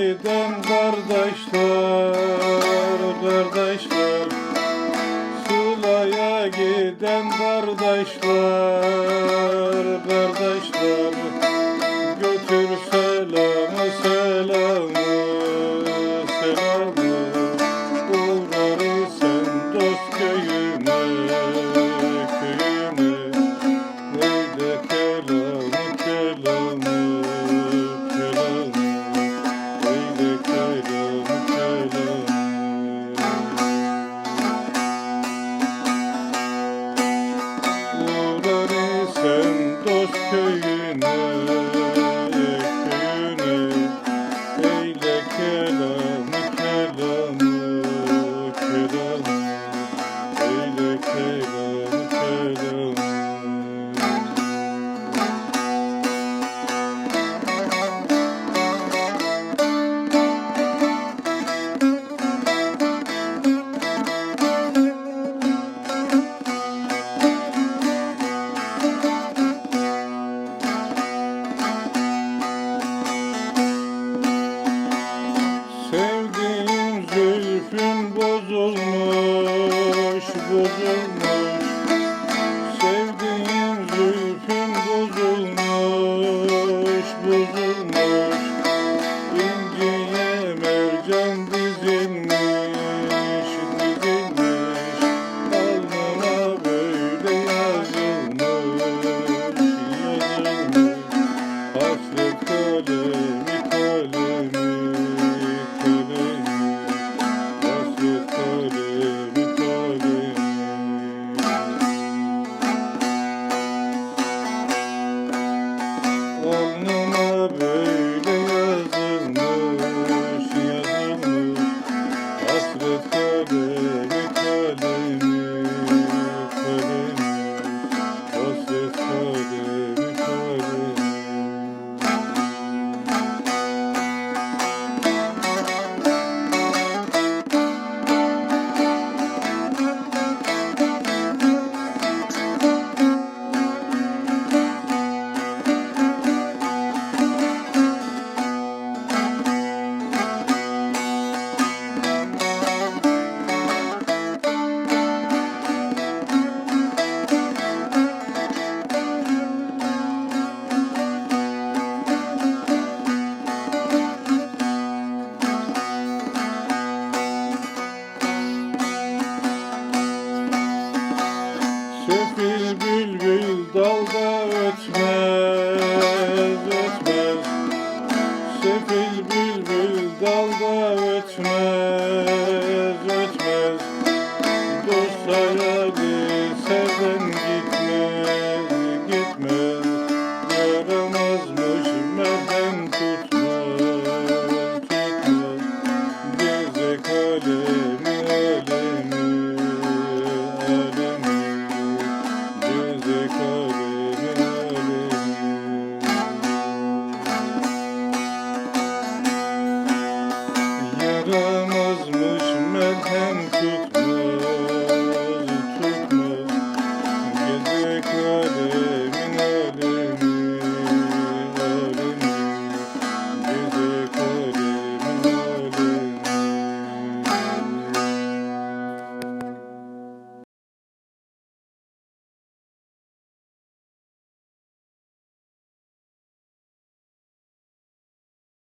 giden kardeşler, kardeşler Sıla'ya giden kardeşler. Tatlı kadın came